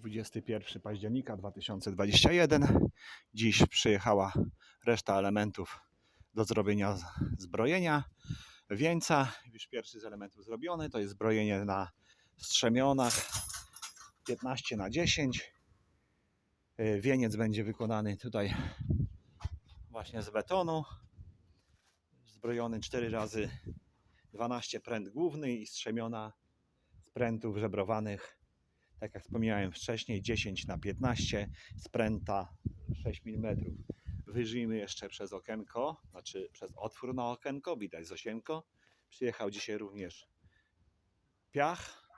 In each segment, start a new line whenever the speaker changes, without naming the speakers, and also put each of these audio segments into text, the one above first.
21 października 2021. Dziś przyjechała reszta elementów do zrobienia zbrojenia. Wieńca, już pierwszy z elementów zrobiony, to jest zbrojenie na strzemionach 15 na 10. Y, Wieniec będzie wykonany tutaj właśnie z betonu. Zbrojony 4 razy 12 pręt główny i strzemiona z prętów żebrowanych tak jak wspomniałem wcześniej, 10 na 15 spręta 6 mm. Wyżyjmy jeszcze przez okienko, znaczy przez otwór na okienko, widać z osienko. Przyjechał dzisiaj również piach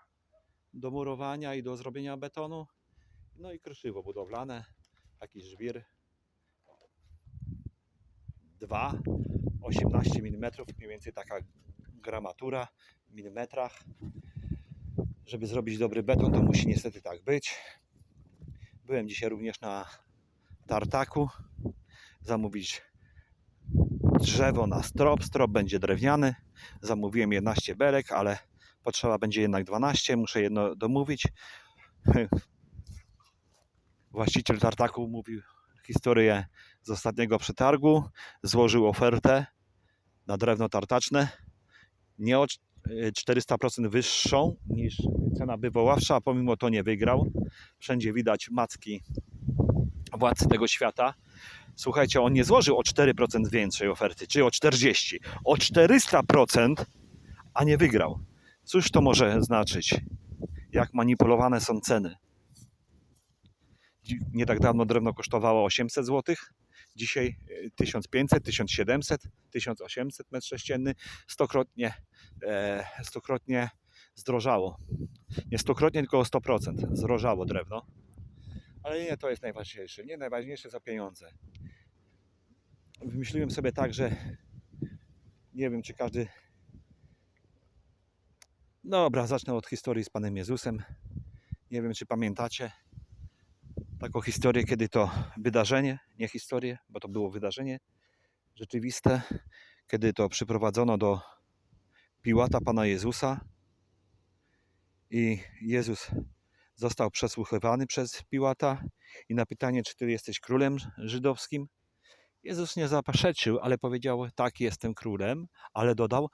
do murowania i do zrobienia betonu. No i kruszywo budowlane, taki żwir 2, 18 mm, mniej więcej taka gramatura w milimetrach żeby zrobić dobry beton, to musi niestety tak być. Byłem dzisiaj również na tartaku. Zamówić drzewo na strop. Strop będzie drewniany. Zamówiłem 11 belek, ale potrzeba będzie jednak 12. Muszę jedno domówić. Właściciel tartaku mówił historię z ostatniego przetargu. Złożył ofertę na drewno tartaczne. Nie 400% wyższą niż cena wywoławcza, a pomimo to nie wygrał. Wszędzie widać macki władcy tego świata. Słuchajcie, on nie złożył o 4% większej oferty, czy o 40%, o 400%, a nie wygrał. Cóż to może znaczyć? Jak manipulowane są ceny? Nie tak dawno drewno kosztowało 800 zł, dzisiaj e, 1500, 1700, 1800 m3, stokrotnie e, stokrotnie zdrożało. Nie stokrotnie, tylko o 100% zdrożało drewno. Ale nie to jest najważniejsze. Nie najważniejsze za pieniądze. Wymyśliłem sobie tak, że nie wiem, czy każdy. Dobra, zacznę od historii z Panem Jezusem. Nie wiem, czy pamiętacie taką historię, kiedy to wydarzenie, nie historię, bo to było wydarzenie rzeczywiste, kiedy to przyprowadzono do Piłata Pana Jezusa i Jezus został przesłuchiwany przez Piłata i na pytanie, czy ty jesteś królem żydowskim, Jezus nie zaprzeczył, ale powiedział, tak, jestem królem, ale dodał,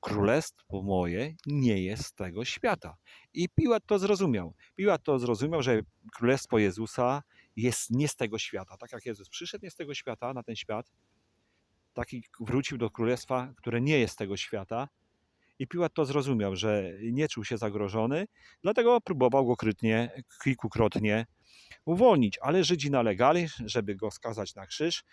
królestwo moje nie jest z tego świata. I Piłat to zrozumiał. Piłat to zrozumiał, że królestwo Jezusa jest nie z tego świata. Tak jak Jezus przyszedł nie z tego świata, na ten świat, taki wrócił do królestwa, które nie jest z tego świata, i Piłat to zrozumiał, że nie czuł się zagrożony, dlatego próbował go krytnie, kilkukrotnie uwolnić. Ale Żydzi nalegali, żeby go skazać na krzyż.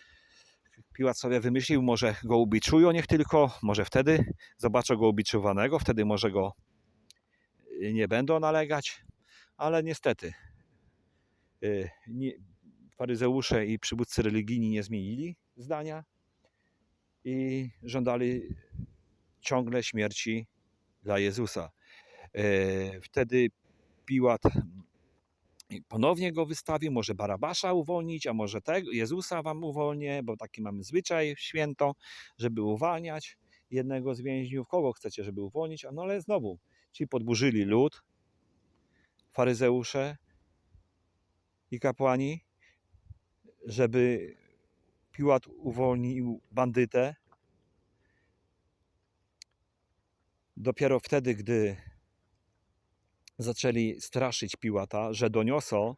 Piłat sobie wymyślił, może go ubiczują, niech tylko, może wtedy zobaczą go ubiczowanego, wtedy może go y, nie będą nalegać. Ale niestety y, faryzeusze i przywódcy religijni nie zmienili zdania i żądali ciągle śmierci dla Jezusa. E, Wtedy Piłat ponownie go wystawił, może Barabasza uwolnić, a może tego, Jezusa wam uwolnię, bo taki mamy zwyczaj święto, żeby uwalniać jednego z więźniów. Kogo chcecie, żeby uwolnić? No ale znowu, ci podburzyli lud, faryzeusze i kapłani, żeby Piłat uwolnił bandytę, dopiero wtedy, gdy zaczęli straszyć Piłata, że doniosą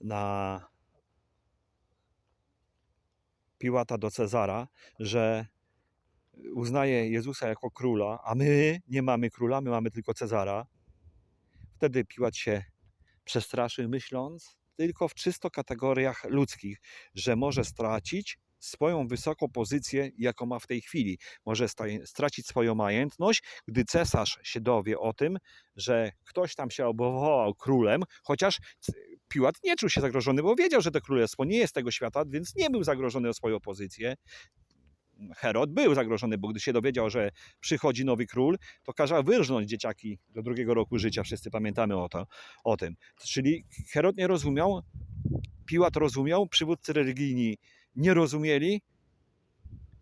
na Piłata do Cezara, że uznaje Jezusa jako króla, a my nie mamy króla, my mamy tylko Cezara. Wtedy Piłat się przestraszył, myśląc tylko w czysto kategoriach ludzkich, że może stracić swoją wysoką pozycję, jaką ma w tej chwili. Może stracić swoją majętność, gdy cesarz się dowie o tym, że ktoś tam się obwołał królem, chociaż Piłat nie czuł się zagrożony, bo wiedział, że to królestwo nie jest tego świata, więc nie był zagrożony o swoją pozycję. Herod był zagrożony, bo gdy się dowiedział, że przychodzi nowy król, to kazał wyrżnąć dzieciaki do drugiego roku życia. Wszyscy pamiętamy o, to, o tym. Czyli Herod nie rozumiał, Piłat rozumiał, przywódcy religijni nie rozumieli,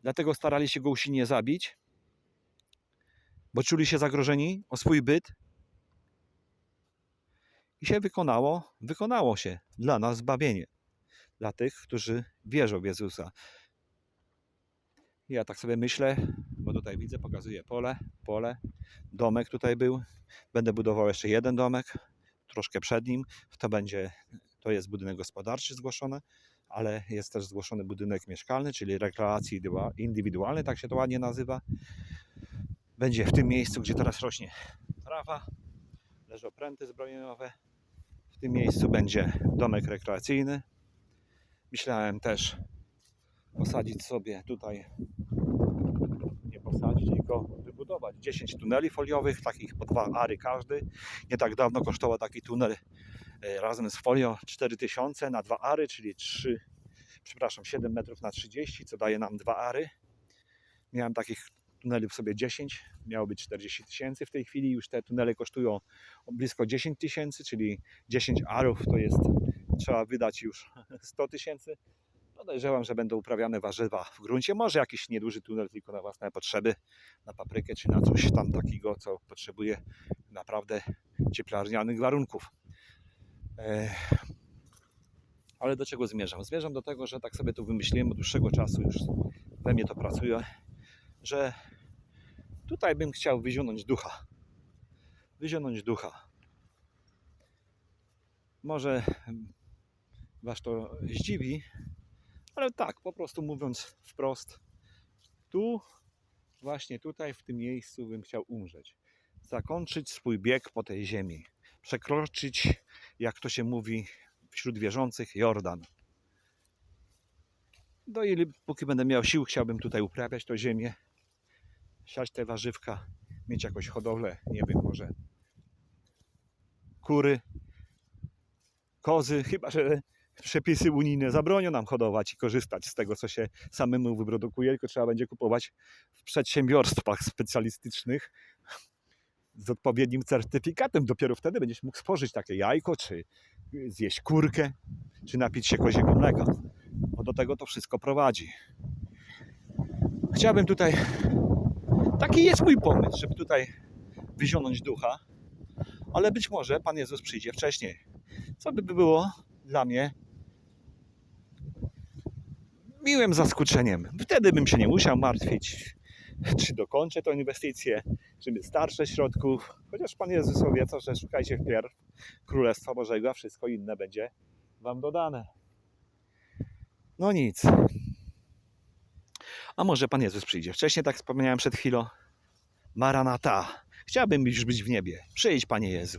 dlatego starali się go usilnie zabić, bo czuli się zagrożeni o swój byt. I się wykonało, wykonało się dla nas zbawienie. Dla tych, którzy wierzą w Jezusa. Ja tak sobie myślę, bo tutaj widzę, pokazuję pole, pole, domek tutaj był. Będę budował jeszcze jeden domek, troszkę przed nim. To będzie, to jest budynek gospodarczy zgłoszony, ale jest też zgłoszony budynek mieszkalny, czyli rekreacji indywidualnej, tak się to ładnie nazywa. Będzie w tym miejscu, gdzie teraz rośnie trawa, leżą pręty zbrojeniowe. W tym miejscu będzie domek rekreacyjny. Myślałem też posadzić sobie tutaj, nie posadzić, tylko wybudować 10 tuneli foliowych, takich po dwa ary każdy. Nie tak dawno kosztował taki tunel razem z folią 4000 na dwa ary, czyli 3, przepraszam, 7 metrów na 30, co daje nam dwa ary. Miałem takich tuneli w sobie 10, miało być 40 tysięcy w tej chwili, już te tunele kosztują blisko 10 tysięcy, czyli 10 arów to jest, trzeba wydać już 100 tysięcy. Podejrzewam, że będą uprawiane warzywa w gruncie. Może jakiś nieduży tunel tylko na własne potrzeby, na paprykę czy na coś tam takiego, co potrzebuje naprawdę cieplarnianych warunków. Ale do czego zmierzam? Zmierzam do tego, że tak sobie tu wymyśliłem od dłuższego czasu, już we mnie to pracuje, że tutaj bym chciał wyzionąć ducha. Wyzionąć ducha. Może Was to zdziwi, ale tak, po prostu mówiąc wprost, tu, właśnie tutaj, w tym miejscu bym chciał umrzeć. Zakończyć swój bieg po tej ziemi. Przekroczyć, jak to się mówi wśród wierzących, Jordan. Do ile, póki będę miał sił, chciałbym tutaj uprawiać to ziemię, siać te warzywka, mieć jakąś hodowlę, nie wiem, może kury, kozy, chyba że przepisy unijne zabronią nam hodować i korzystać z tego, co się samemu wyprodukuje, tylko trzeba będzie kupować w przedsiębiorstwach specjalistycznych z odpowiednim certyfikatem. Dopiero wtedy będziesz mógł spożyć takie jajko, czy zjeść kurkę, czy napić się koziego mleka. Bo do tego to wszystko prowadzi. Chciałbym tutaj, taki jest mój pomysł, żeby tutaj wyzionąć ducha, ale być może Pan Jezus przyjdzie wcześniej. Co by było dla mnie miłym zaskoczeniem. Wtedy bym się nie musiał martwić, czy dokończę tę inwestycję, czy wystarczy środków. Chociaż Pan Jezus obiecał, że szukajcie wpierw Królestwa Bożego, a wszystko inne będzie Wam dodane. No nic. A może Pan Jezus przyjdzie wcześniej, tak wspomniałem przed chwilą. Maranata. Chciałbym już być w niebie. Przyjdź, Panie Jezu.